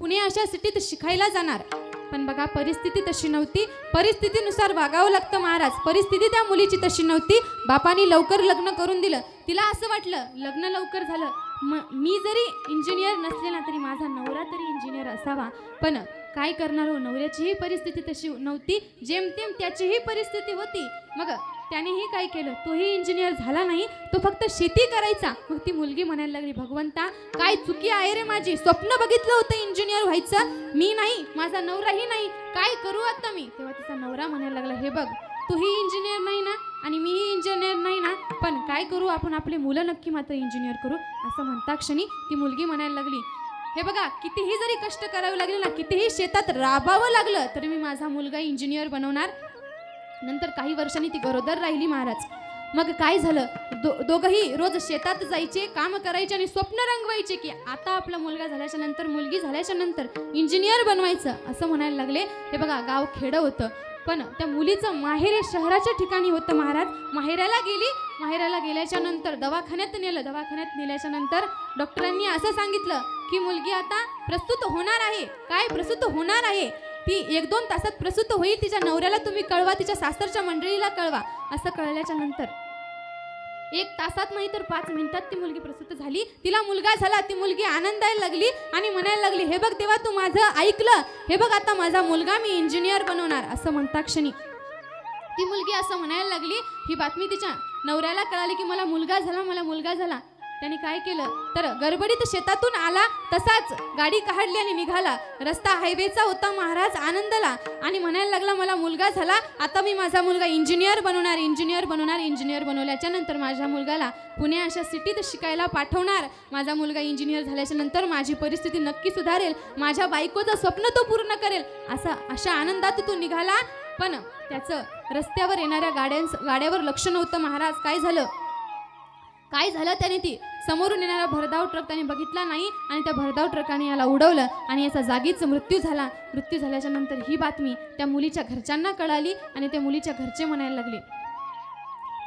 पुणे अशा सिटीत शिकायला जाणार. पण बघा परिस्थिती तशी नव्हती. परिस्थितीनुसार वागावं लागतं महाराज. परिस्थिती त्या मुलीची तशी नव्हती. बापानी लवकर लग्न करून दिलं. तिला असं वाटलं लग्न लवकर झालं. म मी जरी इंजिनियर नसले ना तरी माझा नवरा तरी इंजिनियर असावा. पण काय करणार हो? नवऱ्याचीही परिस्थिती तशी नव्हती. जेमतेम त्याचीही परिस्थिती होती. मग त्यानेही काय केलं? तोही इंजिनियर झाला नाही तो फक्त शेती करायचा. मग ती मुलगी म्हणायला लागली भगवंता काय चुकी आहे रे माझी? स्वप्न बघितलं होतं इंजिनियर व्हायचं. मी नाही माझा नवराही नाही. काय करू आता मी? तेव्हा तिचा नवरा म्हणायला लागला हे बघ तूही इंजिनियर नाही ना? आणि मीही इंजिनियर नाही ना? पण काय करू आपण? आपले मुलं नक्की मात्र इंजिनियर करू. असं म्हणता क्षणी ती मुलगी म्हणायला लागली हे बघा कितीही जरी कष्ट करावे लागले ना कितीही शेतात राबावं लागलं तरी मी माझा मुलगा इंजिनियर बनवणार नंतर काही वर्षांनी ती गरोदर राहिली महाराज. मग काय झालं? दो दोघंही रोज शेतात जायचे काम करायचे आणि स्वप्न रंगवायचे की आता आपला मुलगा झाल्याच्यानंतर मुलगी झाल्याच्यानंतर इंजिनियर बनवायचं असं म्हणायला लागले. हे बघा गाव खेडं होतं. पण त्या मुलीचं माहेर हे शहराच्या ठिकाणी होतं महाराज. माहेराला गेली माहेराला गेल्याच्यानंतर दवाखान्यात नेलं दवाखान्यात नेल्याच्या नंतर डॉक्टरांनी असं सांगितलं की मुलगी आता प्रस्तुत होणार आहे. काय? प्रस्तुत होणार आहे. ती एक दोन तासात प्रसूत होईल तिच्या नवऱ्याला तुम्ही कळवा तिच्या सासरच्या मंडळीला कळवा असं कळल्याच्या नंतर. एक तासात नाही तर पाच मिनिटात ती मुलगी प्रसूत झाली. तिला मुलगा झाला ती मुलगी आनंदायला लागली आणि म्हणायला लागली हे बघ तेव्हा तू माझं ऐकलं. हे बघ आता माझा मुलगा मी इंजिनियर बनवणार असं म्हणता क्षणी. ती मुलगी असं म्हणायला लागली. ही बातमी तिच्या नवऱ्याला कळाली की मला मुलगा झाला मला मुलगा झाला. त्याने काय केलं? तर गडबडीत शेतातून आला तसाच गाडी काढली आणि निघाला. रस्ता हायवेचा होता महाराज आनंदला. आणि म्हणायला लागला मला मुलगा झाला. आता मी माझा मुलगा इंजिनियर बनवणार इंजिनियर बनवणार इंजिनियर बनवल्याच्या नंतर माझ्या मुलगाला पुणे अशा सिटीत शिकायला पाठवणार. माझा मुलगा इंजिनियर झाल्याच्यानंतर माझी परिस्थिती नक्की सुधारेल. माझ्या बायकोचं स्वप्न तो पूर्ण करेल. असा अशा आनंदात तो निघाला. पण त्याचं रस्त्यावर येणाऱ्या गाड्यांचं गाड्यावर लक्ष नव्हतं. महाराज काय झालं? काय झालं त्याने ती? समोरून येणारा भरधाव ट्रक त्याने बघितला नाही आणि त्या भरधाव ट्रकाने याला उडवलं आणि याचा जागीच मृत्यू झाला. मृत्यू झाल्याच्यानंतर ही बातमी त्या मुलीच्या घरच्यांना कळाली आणि त्या मुलीच्या घरचे म्हणायला लागले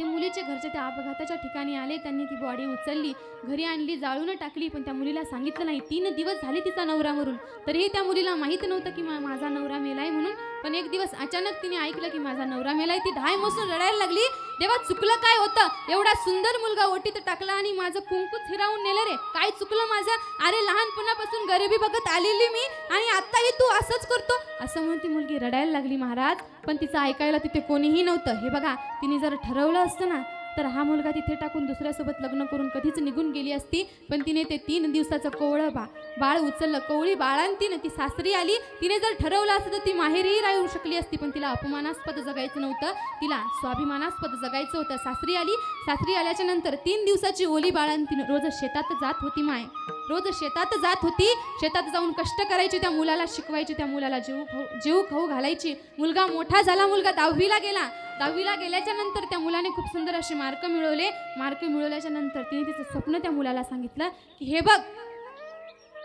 ते मुलीचे घरचे त्या अपघाताच्या ठिकाणी आले त्यांनी ती बॉडी उचलली घरी आणली जाळून टाकली पण त्या मुलीला सांगितलं नाही. तीन दिवस झाले तिचा नवरा मरून तरीही त्या मुलीला माहीत नव्हतं की माझा नवरा मेलाय म्हणून. पण एक दिवस अचानक तिने ऐकलं की माझा नवरा मेलाय. ती ढाय मसून रडायला लागली. तेव्हा चुकलं काय होतं? एवढा सुंदर मुलगा ओटीत टाकला आणि माझं कुंकूच हिरावून नेलं रे. काय चुकलं माझं? अरे लहानपणापासून गरिबी बघत आलेली मी आणि आत्ताही तू असंच करतो? असं म्हणून ती मुलगी रडायला लागली महाराज. पण तिचं ऐकायला तिथे कोणीही नव्हतं. हे बघा तिने जर ठरवलं असतं ना तर हा मुलगा तिथे टाकून दुसऱ्यासोबत लग्न करून कधीच निघून गेली असती. पण तिने ते तीन दिवसाचं कोवळं बा बाळ उचललं. कोवळी बाळांतीनं ती सासरी आली. तिने जर ठरवलं असतं तर ती माहेरही राहू शकली असती पण तिला अपमानास्पद जगायचं नव्हतं. तिला स्वाभिमानास्पद जगायचं होतं. सासरी आली. सासरी आल्याच्यानंतर तीन दिवसाची ओली बाळांतीनं रोज शेतात जात होती माय. रोज शेतात जात होती. शेतात जाऊन कष्ट करायची त्या मुलाला शिकवायची त्या मुलाला जीव खाऊ जीव खाऊ घालायची. मुलगा मोठा झाला मुलगा दहावीला गेला. दहावीला गेल्याच्यानंतर त्या मुलाने खूप सुंदर असे मार्क मिळवले. मार्क मिळवल्याच्या नंतर तिने तिचं स्वप्न त्या मुलाला सांगितलं की हे बघ.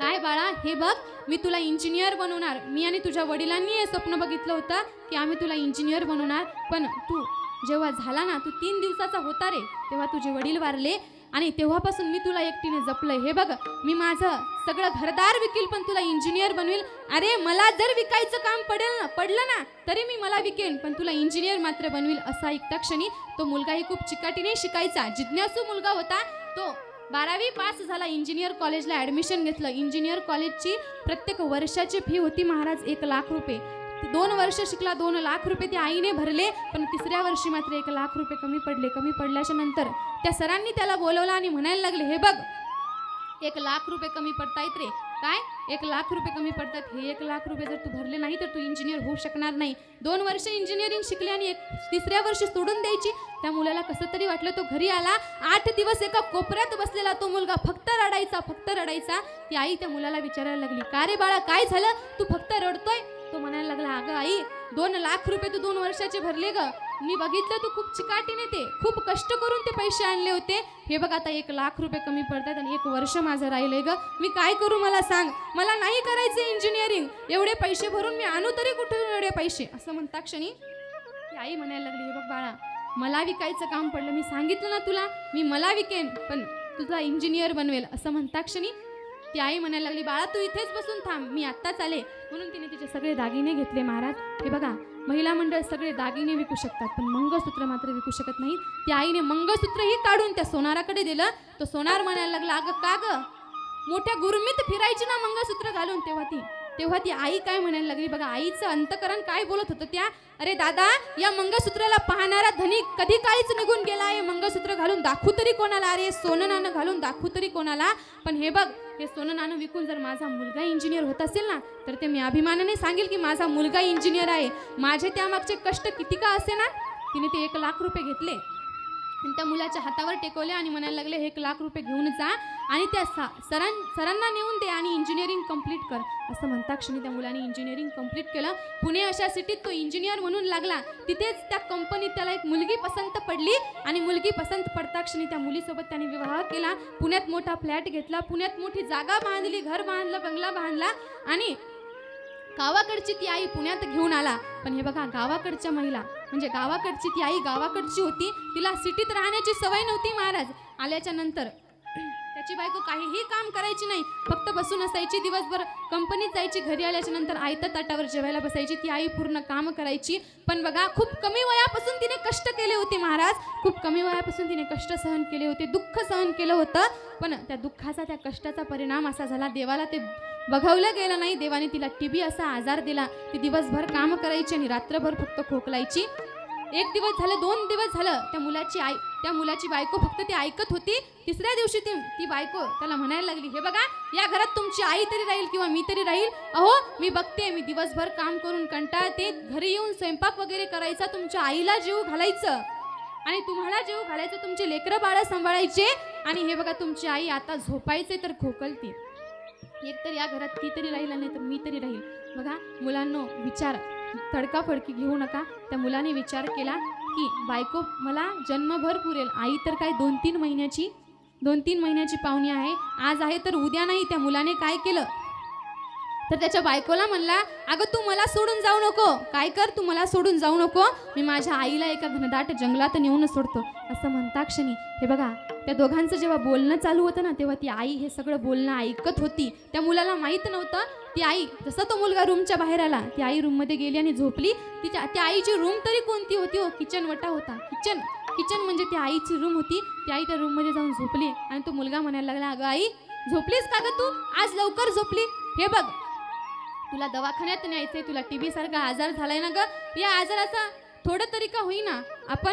काय बाळा? हे बघ. मी तुला इंजिनियर बनवणार. मी आणि तुझ्या वडिलांनी हे स्वप्न बघितलं होतं की आम्ही तुला इंजिनियर बनवणार. पण तू जेव्हा झाला ना तू तीन दिवसाचा होता रे. तेव्हा तुझे वडील वारले. आणि तेव्हापासून मी तुला एकटीने जपलंय. हे बघ मी माझं सगळं घरदार विकेल पण तुला इंजिनियर बनवेल. अरे मला जर विकायचं काम पडेल ना पडलं ना तरी मी मला विकेन पण तुला इंजिनियर मात्र बनवेल असा ऐकता क्षणी तो मुलगाही खूप चिकाटीने शिकायचा. जिज्ञासू मुलगा होता तो. बारावी पास झाला इंजिनियर कॉलेजला ॲडमिशन घेतलं. इंजिनियर कॉलेजची प्रत्येक वर्षाची फी होती महाराज एक लाख रुपये. दोन वर्ष शिकला दोन लाख रुपये ते आईने भरले पण तिसऱ्या वर्षी मात्र एक लाख रुपये कमी पडले कमी पडल्याच्या नंतर त्या सरांनी त्याला बोलवलं आणि म्हणायला लागले हे बघ एक लाख रुपये कमी पडतायत रे. काय? एक लाख रुपये कमी पडतात हे एक लाख रुपये जर तू भरले नाही तर तू इंजिनियर होऊ शकणार नाही. दोन वर्ष इंजिनिअरिंग शिकले आणि एक तिसऱ्या वर्षी सोडून द्यायची. त्या मुलाला कसं तरी वाटलं तो घरी आला. आठ दिवस एका कोपऱ्यात बसलेला तो मुलगा फक्त रडायचा फक्त रडायचा. ती आई त्या मुलाला विचारायला लागली का रे बाळा काय झालं? तू फक्त रडतोय? तो म्हणायला लागला अगं आई दोन लाख रुपये तू दोन वर्षाचे भरले ग. मी बघितलं तू खूप चिकाटीने ते खूप कष्ट करून ते पैसे आणले होते. हे बघ आता एक लाख रुपये कमी पडतात आणि एक वर्ष माझं राहिलंय ग. मी काय करू मला सांग. मला नाही करायचं इंजिनिअरिंग एवढे पैसे भरून मी आणू तरी कुठून एवढे पैसे? असं म्हणता क्षणी आई म्हणायला लागली हे बघ बाळा मला विकायचं काम पडलं. मी सांगितलं ना तुला मी मला विकेन पण तुझा इंजिनियर बनवेल. असं म्हणता क्षणी ती आई म्हणायला लागली बाळा तू इथेच बसून थांब मी आत्ताच आले. म्हणून तिने तिचे सगळे दागिने घेतले महाराज. हे बघा महिला मंडळ सगळे दागिने विकू शकतात पण मंगळसूत्र मात्र विकू शकत नाही त्या आईने मंगळसूत्रही काढून त्या सोनाराकडे दिलं. तो सोनार म्हणायला लागला अगं का ग? मोठ्या गुरमीत फिरायची ना मंगळसूत्र घालून? तेव्हा ती तेव्हा ती आई काय म्हणायला लागली बघा आईचं अंतकरण काय बोलत होतं त्या? अरे दादा या मंगळसूत्राला पाहणारा धनिक कधी काळीच निघून गेला? आहे मंगळसूत्र घालून दाखवू तरी कोणाला? अरे सोनं नाणं घालून दाखवू तरी कोणाला? पण हे बघ हे सोनं नाणं विकून जर माझा मुलगा इंजिनियर होत असेल ना तर ते मी अभिमानाने सांगेल की माझा मुलगा इंजिनियर आहे. माझे त्यामागचे कष्ट किती का असे ना तिने ते एक लाख रुपये घेतले. आणि त्या मुलाच्या हातावर टेकवले आणि म्हणायला लागले हे एक लाख रुपये घेऊन जा आणि त्या सा सरां सरांना नेऊन दे आणि इंजिनिअरिंग कंप्लीट कर. असं म्हणता क्षणी त्या मुलाने इंजिनिअरिंग कंप्लीट केलं. पुणे अशा सिटीत तो इंजिनियर म्हणून लागला. तिथेच त्या कंपनीत त्याला एक मुलगी पसंत पडली आणि मुलगी पसंत पडता क्षणी त्या मुलीसोबत त्याने विवाह केला. पुण्यात मोठा फ्लॅट घेतला. पुण्यात मोठी जागा बांधली घर बांधलं बंगला बांधला आणि गावाकडची ती आई पुण्यात घेऊन आला. पण हे बघा गावाकडच्या महिला म्हणजे गावाकडची ती आई गावाकडची होती तिला सिटीत राहण्याची सवय नव्हती महाराज. आल्याच्यानंतर त्याची बायको काहीही काम करायची नाही फक्त बसून असायची दिवसभर. कंपनीत जायची घरी आल्याच्यानंतर आयत्या ताटावर जेवायला बसायची ती आई पूर्ण काम करायची. पण बघा खूप कमी वयापासून तिने कष्ट केले होते महाराज. खूप कमी वयापासून तिने कष्ट सहन केले होते दुःख सहन केलं होतं. पण त्या दुःखाचा त्या कष्टाचा परिणाम असा झाला देवाला ते बघवलं गेलं नाही देवाने तिला टीबी असा आजार दिला. ती दिवसभर काम करायची आणि रात्रभर फक्त खोकलायची. एक दिवस झालं दोन दिवस झालं त्या मुलाची आई त्या मुलाची बायको फक्त ती ऐकत होती. तिसऱ्या दिवशी ती ती बायको त्याला म्हणायला लागली हे बघा या घरात तुमची आई तरी राहील किंवा मी तरी राहील? अहो मी बघते मी दिवसभर काम करून कंटाळते घरी येऊन स्वयंपाक वगैरे करायचा तुमच्या आईला जीव घालायचं. आणि तुम्हाला जीव घालायचं तुमचे लेकरं बाळं सांभाळायचे. आणि हे बघा तुमची आई आता झोपायचे तर खोकलते एकतर या घरात ती तरी राहील नाही तर मी तरी राहील. बघा मुलांनो विचार. तडकाफडकी घेऊ नका. त्या मुलाने विचार केला की बायको मला जन्मभर पुरेल. आई तर काय दोन तीन महिन्याची दोन तीन महिन्याची पाहुणी आहे. आज आहे तर उद्या नाही. त्या मुलाने काय केलं? तर त्याच्या बायकोला म्हणला अगं तू मला सोडून जाऊ नको. काय कर? तू मला सोडून जाऊ नको. मी माझ्या आईला एका घनदाट जंगलात नेऊन सोडतो. असं म्हणता क्षणी हे बघा त्या दोघांचं जेव्हा बोलणं चालू होतं ना तेव्हा ती आई हे सगळं बोलणं ऐकत होती. त्या मुलाला माहीत नव्हतं ती आई जसा तो मुलगा रूमच्या बाहेर आला ती आई रूममध्ये गेली आणि झोपली. तिच्या त्या आईची रूम तरी कोणती होती हो? किचन वटा होता. किचन किचन म्हणजे ती आईची रूम होती. ती आई त्या रूममध्ये जाऊन झोपली आणि तो मुलगा म्हणायला लागला अगं आई झोपलीस का ग तू? आज लवकर झोपली. हे बघ तुला दवाखान्यात न्यायचंय तुला टी व्ही सारखा आजार झालाय ना ग? या आजाराचा थोडं तरी का होईना? आपण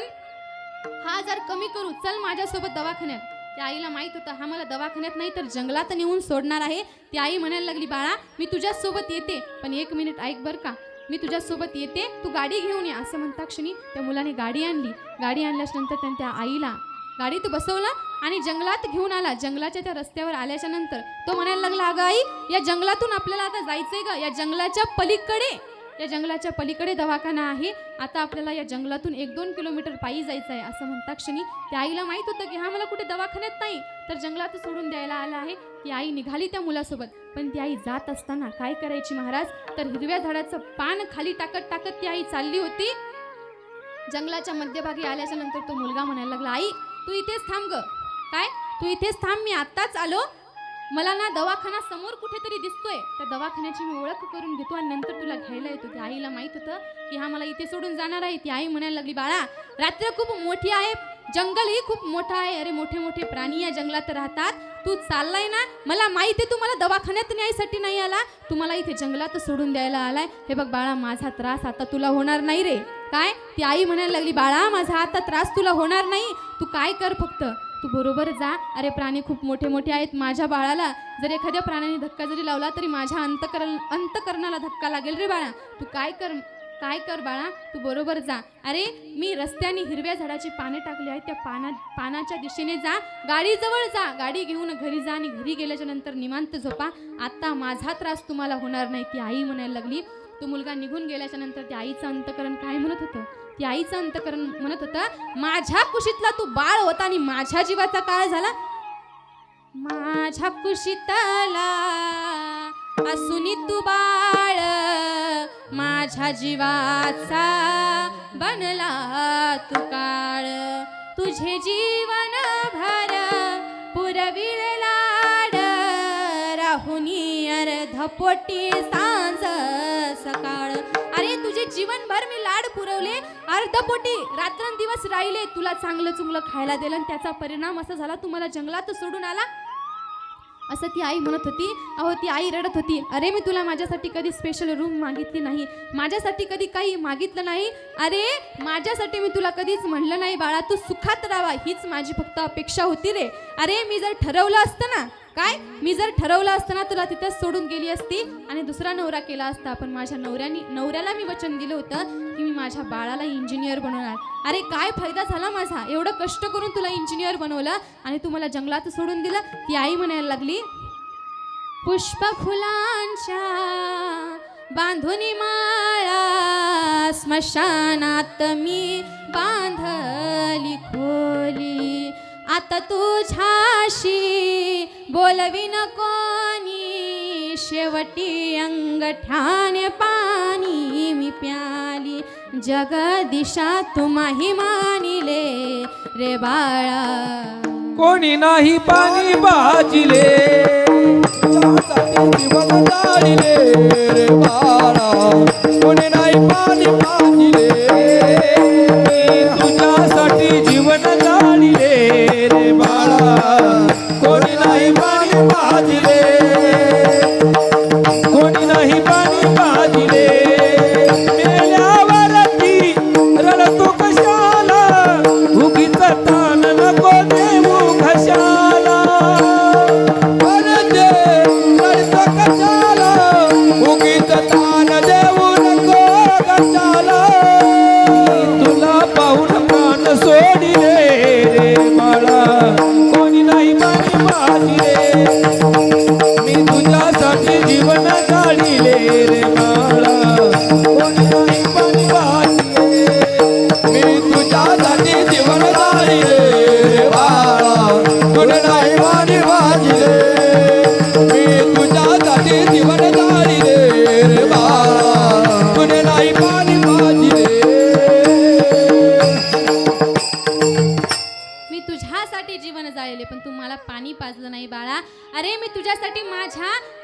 हा आजार कमी करू चल माझ्यासोबत दवाखान्यात. त्या आईला माहीत होतं हा मला दवाखान्यात नाही तर जंगलात नेऊन सोडणार आहे. ती आई म्हणायला लागली बाळा मी तुझ्यासोबत येते पण एक मिनिट ऐक बर का. मी तुझ्यासोबत येते तू गाडी घेऊन ये असं म्हणता क्षणी त्या मुलाने गाडी आणली. गाडी आणल्याच्या नंतर त्याने त्या आईला गाडीत बसवला आणि जंगलात घेऊन आला. जंगलाच्या त्या रस्त्यावर आल्याच्यानंतर तो म्हणायला लागला अगं आई या जंगलातून आपल्याला आता जायचंय ग. या जंगलाच्या पलीकडे या जंगलाच्या पलीकडे दवाखाना आहे. आता आपल्याला या जंगलातून एक दोन किलोमीटर पायी जायचं आहे असं म्हणता क्षणी. त्या आईला माहीत होतं की हा मला कुठे दवाखान्यात नाही तर जंगलात सोडून द्यायला आला आहे. ती आई निघाली त्या मुलासोबत. पण ती आई जात असताना काय करायची महाराज? तर हिरव्या झाडाचं पान खाली टाकत टाकत ती आई चालली होती. जंगलाच्या मध्यभागी आल्याच्यानंतर तो मुलगा म्हणायला लागला आई तू इथेच थांब ग. काय? तू इथेच थांब मी आत्ताच आलो. मला ना दवाखाना समोर कुठेतरी दिसतोय. त्या दवाखान्याची मी ओळख करून घेतो आणि नंतर तुला घ्यायला येतो. त्या आईला माहीत होतं की हा मला इथे सोडून जाणार आहे. ती आई म्हणायला लागली बाळा रात्र खूप मोठी आहे. जंगलही खूप मोठं आहे. अरे मोठे मोठे प्राणी या जंगलात राहतात. तू चाललाय ना? मला माहिती आहे तू मला दवाखान्यात न्यायसाठी नाही आला. तू मला इथे जंगलात सोडून द्यायला आलाय. हे बघ बाळा माझा त्रास आता तुला होणार नाही रे. काय? ती आई म्हणायला लागली बाळा माझा आता त्रास तुला होणार नाही. तू काय कर फक्त? तू बरोबर जा. अरे प्राणी खूप मोठे मोठे आहेत. माझ्या बाळाला जर एखाद्या प्राण्याने धक्का जरी लावला तरी माझ्या अंतकर अंतकरणाला धक्का लागेल रे बाळा. तू काय कर काय कर बाळा? तू बरोबर जा. अरे मी रस्त्याने हिरव्या झाडाची पाने टाकली आहेत. त्या पाना पानाच्या दिशेने जा. गाडीजवळ जा. गाडी घेऊन घरी जा आणि घरी गेल्याच्यानंतर निवांत झोपा. आता माझा त्रास तुम्हाला होणार नाही ती आई म्हणायला लागली. तो मुलगा निघून गेल्याच्यानंतर त्या आईचं अंतकरण काय म्हणत होतं? ती आईचं अंतकरण म्हणत होतं माझ्या कुशीतला तू बाळ होता आणि माझ्या जीवाचा काळ झाला. माझ्या कुशीतला असूनी तू बाळ माझ्या जीवाचा बनला तू काळ. तुझे जीवन भर पुरविळ पोटी सांज सकाळ. अरे तुझे जीवनभर मी लाड पुरवले. अर्ध पोटी रात्रंदिवस राहिले. तुला चांगलं चुंगलं खायला दिलं आणि त्याचा परिणाम असा झाला तू मला जंगलात सोडून आला. असं ती आई म्हणत होती. अहो ती आई रडत होती. अरे मी तुला माझ्यासाठी कधी स्पेशल रूम मागितली नाही. माझ्यासाठी कधी काही मागितलं नाही. अरे माझ्यासाठी मी तुला कधीच म्हणलं नाही बाळा. तू सुखात राहावा हीच माझी फक्त अपेक्षा होती रे. अरे मी जर ठरवलं असतं ना काय? मी जर ठरवलं असताना तुला तिथेच सोडून गेली असती आणि दुसरा नवरा केला असता. पण माझ्या नवऱ्यानी नवऱ्याला मी वचन दिलं होतं की मी माझ्या बाळाला इंजिनियर बनवणार. अरे काय फायदा झाला माझा? एवढं कष्ट करून तुला इंजिनियर बनवलं आणि तू मला जंगलात सोडून दिलं? ती आई म्हणायला लागली पुष्प फुलांच्या बांधुनी माळा स्मशानात मी बांधली खोली. आता तुझ्याशी बोलवी कोणी. शेवटी अंगठाने पाणी मी प्याली. जगदिशा तुम्ही मानिले रे बाळा. कोणी नाही पाणी बाजिले. रे बाळा. कोणी नाही पाणी बाजिले.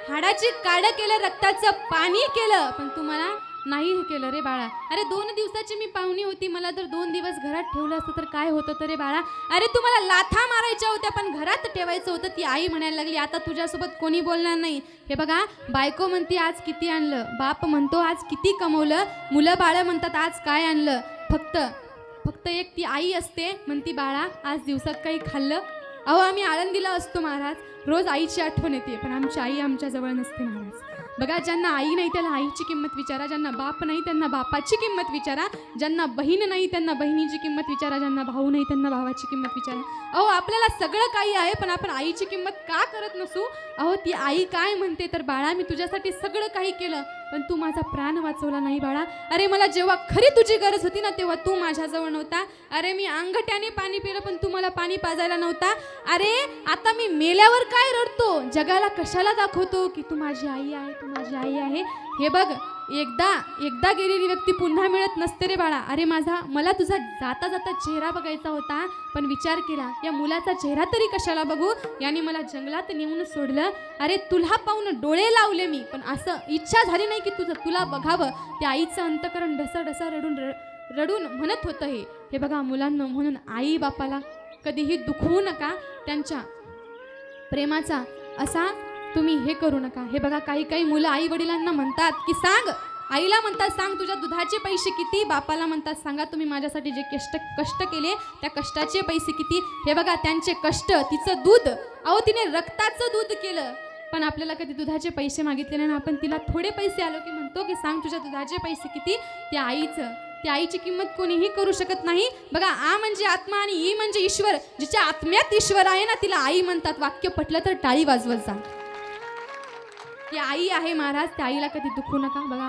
हाडाची काड केलं रक्ताचं पाणी केलं पण तू मला नाही हे केलं रे बाळा. अरे दोन दिवसाची मी पाहुणी होती. मला जर दोन दिवस घरात ठेवलं असतं तर काय होतं तर रे बाळा? अरे तू मला लाथा मारायच्या होत्या पण घरात ठेवायचं होतं. ती आई म्हणायला लागली आता तुझ्यासोबत कोणी बोलणार नाही. हे बघा बायको म्हणते आज किती आणलं? बाप म्हणतो आज किती कमवलं? मुलं बाळं म्हणतात आज काय आणलं? फक्त फक्त एक ती आई असते. म्हणती बाळा आज दिवसात काही खाल्लं अहो आम्ही आळंदीला असतो महाराज. रोज आईची आठवण येते पण आमची आई आमच्याजवळ नसते महाराज. बघा ज्यांना आई नाही त्याला आईची किंमत विचारा. ज्यांना बाप नाही त्यांना बापाची किंमत विचारा. ज्यांना बहीण नाही त्यांना बहिणीची किंमत विचारा. ज्यांना भाऊ नाही त्यांना भावाची किंमत विचारा. अहो आपल्याला सगळं काही आहे पण आपण आईची किंमत का करत नसू? अहो ती आई काय म्हणते? तर बाळा मी तुझ्यासाठी सगळं काही केलं. पण तू माझा प्राण वाचवला नाही बाळा. अरे मला जेव्हा खरी तुझी गरज होती ना तेव्हा तू माझ्याजवळ नव्हता. अरे मी अंगठ्याने पाणी पिलं पण तू मला पाणी पाजायला नव्हता. अरे आता मी मेल्यावर काय रडतो? जगाला कशाला दाखवतो की तू माझी आई आहे तू माझी आई आहे? हे बघ एकदा एकदा गेलेली व्यक्ती पुन्हा मिळत नसते रे बाळा. अरे माझा मला तुझा जाता जाता चेहरा बघायचा होता पण विचार केला या मुलाचा चेहरा तरी कशाला बघू? याने मला जंगलात नेऊन सोडलं. अरे तुला पाहून डोळे लावले मी पण असं इच्छा झाली नाही की तुझं तुला बघावं. त्या आईचं अंतकरण ढसा ढसा रडून र- रडून म्हणत होतं हे. हे बघा मुलांना म्हणून आई बापाला कधीही दुखवू नका. त्यांच्या प्रेमाचा असा तुम्ही हे करू नका. हे बघा काही काही मुलं आई वडिलांना म्हणतात की सांग. आईला म्हणतात सांग तुझ्या दुधाचे पैसे किती? बापाला म्हणतात सांगा तुम्ही माझ्यासाठी जे कष्ट कष्ट केले त्या कष्टाचे पैसे किती? हे बघा त्यांचे कष्ट तिचं दूध. अहो तिने रक्ताचं दूध केलं. पण आपल्याला कधी दुधाचे पैसे मागितले नाही. आपण तिला थोडे पैसे आलो की म्हणतो की सांग तुझ्या दुधाचे पैसे किती? त्या आईचं. त्या आईची किंमत कोणीही करू शकत नाही. बघा आ म्हणजे आत्मा आणि ई म्हणजे ईश्वर. जिच्या आत्म्यात ईश्वर आहे ना तिला आई म्हणतात. वाक्य पटलं तर टाळी वाजवत जा. ती आई आहे महाराज त्या आईला कधी दुखू नका. बघा